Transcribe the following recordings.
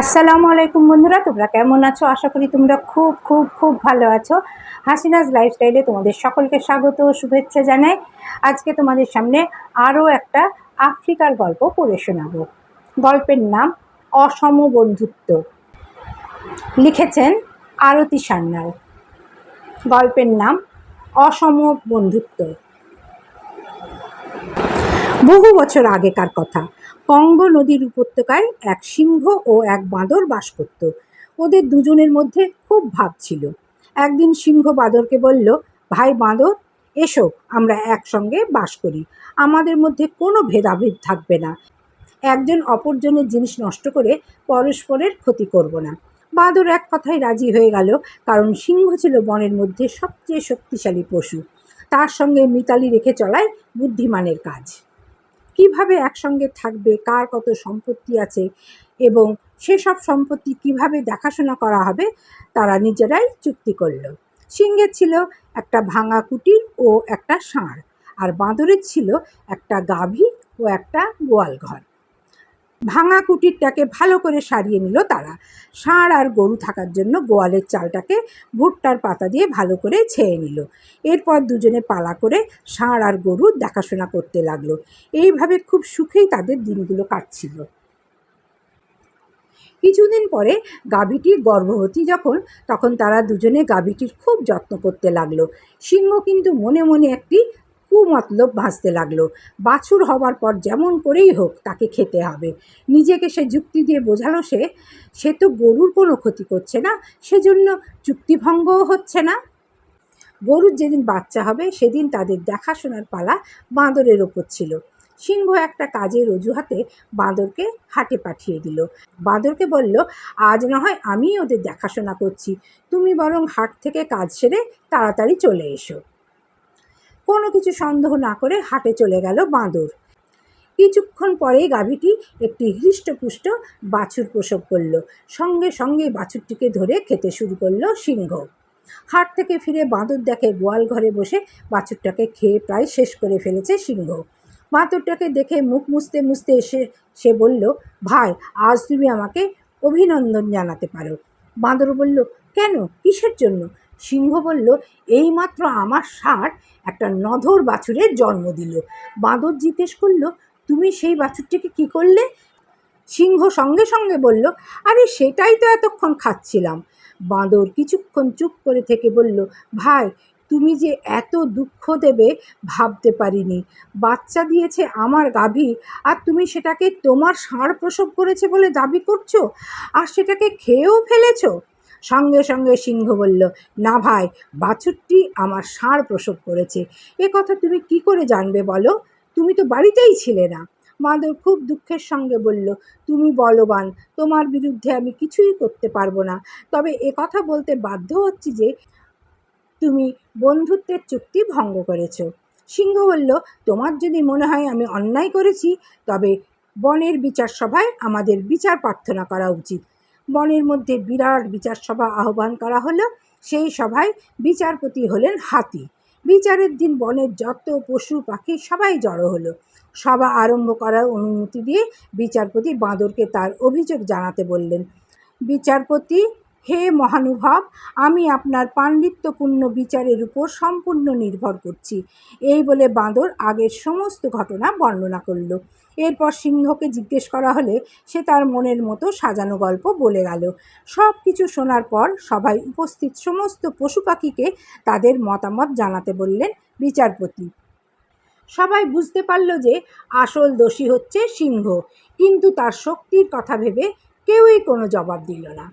আসসালামু আলাইকুম বন্ধুরা, তোমরা কেমন আছো? আশা করি তোমরা খুব খুব খুব ভালো আছো। হাসিনাজ লাইফস্টাইলে তোমাদের সকলকে স্বাগত শুভেচ্ছা জানাই। আজকে তোমাদের সামনে আরও একটা আফ্রিকার গল্প পড়ে শোনাবো। গল্পের নাম অসম বন্ধুত্ব। লিখেছেন আরতি সান্যাল। গল্পের নাম অসম বন্ধুত্ব। বহু বছর আগেকার কথা। কঙ্গ নদীর উপত্যকায় এক সিংহ ও এক বাঁদর বাস করত। ওদের দুজনের মধ্যে খুব ভাব ছিল। একদিন সিংহ বাঁদরকে বলল, ভাই বাঁদর, এসো, আমরা একসঙ্গে বাস করি। আমাদের মধ্যে কোনো ভেদাভেদ থাকবে না। একজন অপরজনের জিনিস নষ্ট করে পরস্পরের ক্ষতি করব না। বাঁদর এক কথায় রাজি হয়ে গেল, কারণ সিংহ ছিল বনের মধ্যে সবচেয়ে শক্তিশালী পশু। তার সঙ্গে মিতালি রেখে চলায় বুদ্ধিমানের কাজ। কীভাবে একসঙ্গে থাকবে, কার কত সম্পত্তি আছে এবং সেসব সম্পত্তি কীভাবে দেখাশোনা করা হবে, তারা নিজেরাই চুক্তি করল। সিংহের ছিল একটা ভাঙা কুটির ও একটা ষাঁড়, আর বাঁদরের ছিল একটা গাভী ও একটা গোয়াল ঘর ভাঙা কুটিরটাকে ভালো করে সারিয়ে নিল তারা। ষাঁড় আর গরু থাকার জন্য গোয়ালের চালটাকে ভুট্টার পাতা দিয়ে ভালো করে ছেয়ে নিল। এরপর দুজনে পালা করে ষাঁড় আর গরু দেখাশোনা করতে লাগল। এইভাবে খুব সুখেই তাদের দিনগুলো কাটছিল। কিছুদিন পরে গাভীটি গর্ভবতী যখন, তখন তারা দুজনে গাভীটির খুব যত্ন করতে লাগল। সিংহ কিন্তু মনে মনে একটি কুমতলব ভাসতে লাগল। বাছুর হবার পর যেমন করেই হোক তাকে খেতে হবে। নিজেকে সে যুক্তি দিয়ে বোঝালো সে সে তো গরুর কোনো ক্ষতি করছে না, সেজন্য চুক্তিভঙ্গও হচ্ছে না। গরুর যেদিন বাচ্চা হবে, সেদিন তাদের দেখাশোনার পালা বাঁদরের ওপর ছিল। সিংহ একটা কাজের অজুহাতে বাঁদরকে হাটে পাঠিয়ে দিল। বাঁদরকে বলল, আজ না হয় আমি ওদের দেখাশোনা করছি। তুমি বরং হাট থেকে কাজ সেরে তাড়াতাড়ি চলে এসো। কোনো কিছু সন্দেহ না করে হাটে চলে গেল বাঁদর। কিছুক্ষণ পরেই গাভীটি একটি হৃষ্টপুষ্ট বাছুর প্রসব করল। সঙ্গে সঙ্গে বাছুরটিকে ধরে খেতে শুরু করল সিংহ। হাট থেকে ফিরে বাঁদর দেখে গোয়াল ঘরে বসে বাছুরটাকে খেয়ে প্রায় শেষ করে ফেলেছে সিংহ। বাঁদরটাকে দেখে মুখ মুছতে মুছতে এসে সে বলল, ভাই, আজ তুমি আমাকে অভিনন্দন জানাতে পারো। বাঁদর বলল, কেন? কিসের জন্য? সিংহ বলল, এইমাত্র আমার ষাঁড় একটা নধর বাছুরের জন্ম দিল। বাঁদর জিজ্ঞেস করল, তুমি সেই বাছুরটিকে কি করলে? সিংহ সঙ্গে সঙ্গে বলল, আরে সেটাই তো এতক্ষণ খাচ্ছিলাম। বাঁদর কিছুক্ষণ চুপ করে থেকে বলল, ভাই, তুমি যে এত দুঃখ দেবে ভাবতে পারিনি। বাচ্চা দিয়েছে আমার গাভী, আর তুমি সেটাকে তোমার ষাঁড় প্রসব করেছে বলে দাবি করছ? আর সেটাকে খেয়েও ফেলেছো? সঙ্গে সঙ্গে সিংহ বলল, না ভাই, বাছুরটি আমার ষাঁড় প্রসব করেছে। এ কথা তুমি কি করে জানবে বলো? তুমি তো বাড়িতেই ছিলে না। মাদর খুব দুঃখের সঙ্গে বলল, তুমি বলবান, তোমার বিরুদ্ধে আমি কিছুই করতে পারব না। তবে এ কথা বলতে বাধ্য হচ্ছি যে তুমি বন্ধুত্বের চুক্তি ভঙ্গ করেছ। সিংহ বলল, তোমার যদি মনে হয় আমি অন্যায় করেছি, তবে বনের বিচার সভায় আমাদের বিচার প্রার্থনা করা উচিত। বনের মধ্যে বিরাট বিচার সভা আহ্বান করা হলো। সেই সভায় বিচারপতি হলেন হাতি। বিচারের দিন বনের যত পশু পাখি সবাই জড়ো হলো। সভা আরম্ভ করার অনুমতি দিয়ে বিচারপতি বাঁদরকে তার অভিযোগ জানাতে বললেন। বিচারপতি হে মহানুভব, আমি আপনার পাণ্ডিত্যপূর্ণ বিচারের উপর সম্পূর্ণ নির্ভর করছি। এই বলে বাঁদর আগের সমস্ত ঘটনা বর্ণনা করল। এরপর সিংহকে জিজ্ঞেস করা হলে সে তার মনের মতো সাজানো গল্প বলে গেল। সব কিছু শোনার পর সবাই উপস্থিত সমস্ত পশু পাখিকে তাদের মতামত জানাতে বললেন বিচারপতি। সবাই বুঝতে পারল যে আসল দোষী হচ্ছে সিংহ, কিন্তু তার শক্তির কথা ভেবে কেউই কোনো জবাব দিল না।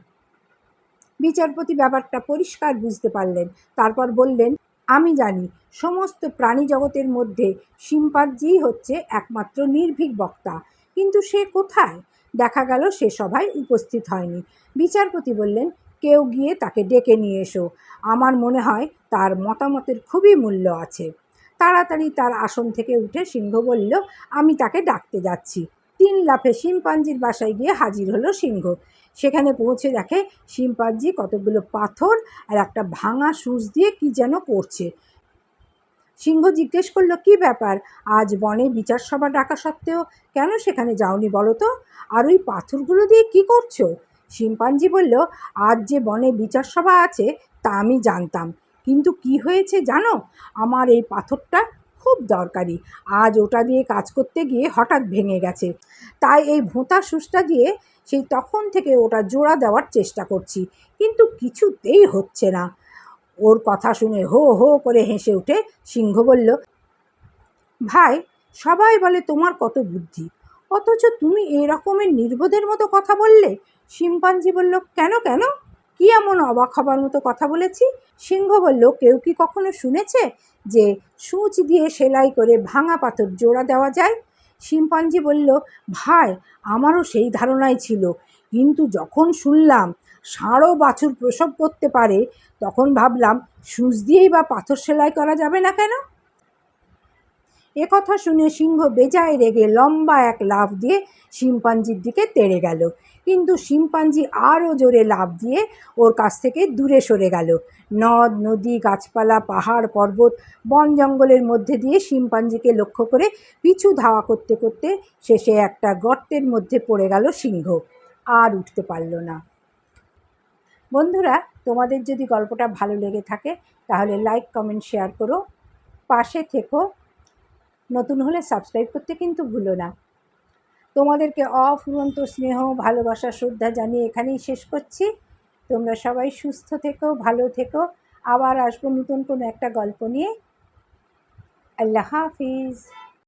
বিচারপতি ব্যাপারটা পরিষ্কার বুঝতে পারলেন। তারপর বললেন, আমি জানি, সমস্ত প্রাণী জগতের মধ্যে শিম্পাঞ্জিই হচ্ছে একমাত্র নির্ভীক বক্তা। কিন্তু সে কোথায়? দেখা গেল সে সভায় উপস্থিত হয়নি। বিচারপতি বললেন, কেউ গিয়ে তাকে ডেকে নিয়ে এসো। আমার মনে হয় তার মতামতের খুবই মূল্য আছে। তাড়াতাড়ি তার আসন থেকে উঠে সিংহ বলল, আমি তাকে ডাকতে যাচ্ছি। তিন লাফে শিম্পাঞ্জির বাসায় গিয়ে হাজির হলো সিংহ। সেখানে পৌঁছে দেখে শিম্পাঞ্জি কতগুলো পাথর আর একটা ভাঙা সুচ দিয়ে কি যেন করছে। সিংহ জিজ্ঞেস করল, কি ব্যাপার? আজ বনে বিচার সভা ডাকা সত্ত্বেও কেন সেখানে যাওনি বলো তো? আর ওই পাথরগুলো দিয়ে কি করছ? শিম্পাঞ্জি বলল, আজ যে বনে বিচার সভা আছে তা আমি জানতাম। কিন্তু কি হয়েছে জানো? আমার এই পাথরটা খুব দরকারি। আজ ওটা দিয়ে কাজ করতে গিয়ে হঠাৎ ভেঙে গেছে। তাই এই ভোঁতা সুসটা দিয়ে সেই তখন থেকে ওটা জোড়া দেওয়ার চেষ্টা করছি, কিন্তু কিছুতেই হচ্ছে না। ওর কথা শুনে হো হো করে হেসে উঠে সিংহ বলল, ভাই, সবাই বলে তোমার কত বুদ্ধি। অথচ তুমি এই রকমের নির্বোধের মতো কথা বললে? শিম্পাঞ্জি বলল, কেন কেন? কি এমন অবাক হবার মতো কথা বলেছি? সিংহ বলল, কেউ কি কখনো শুনেছে যে সূচ দিয়ে সেলাই করে ভাঙা পাথর জোড়া দেওয়া যায়? শিম্পাঞ্জি বলল, ভাই, আমারও সেই ধারণাই ছিল। কিন্তু যখন শুনলাম ষাঁড়ও বাছুর প্রসব করতে পারে, তখন ভাবলাম, সূচ দিয়েই বা পাথর সেলাই করা যাবে না কেন? এ কথা শুনে সিংহ বেজায় রেগে লম্বা এক লাফ দিয়ে শিম্পাঞ্জির দিকে তেড়ে গেল। কিন্তু শিম্পাঞ্জি আরও জোরে লাফ দিয়ে ওর কাছ থেকে দূরে সরে গেল। নদ, নদী, গাছপালা, পাহাড়, পর্বত, বন জঙ্গলের মধ্যে দিয়ে শিম্পাঞ্জিকে লক্ষ্য করে পিছু ধাওয়া করতে করতে শেষে একটা গর্তের মধ্যে পড়ে গেল সিংহ। আর উঠতে পারল না। বন্ধুরা, তোমাদের যদি গল্পটা ভালো লেগে থাকে, তাহলে লাইক কমেন্ট শেয়ার করো। পাশে থেকো। নতুন হলে সাবস্ক্রাইব করতে কিন্তু ভুলো না। তোমাদেরকে অফুরন্ত স্নেহ, ভালোবাসা, শ্রদ্ধা জানিয়ে এখানেই শেষ করছি। তোমরা সবাই সুস্থ থেকো, ভালো থেকো। আবার আসব নতুন কোনো একটা গল্প নিয়ে। আল্লাহ হাফিজ।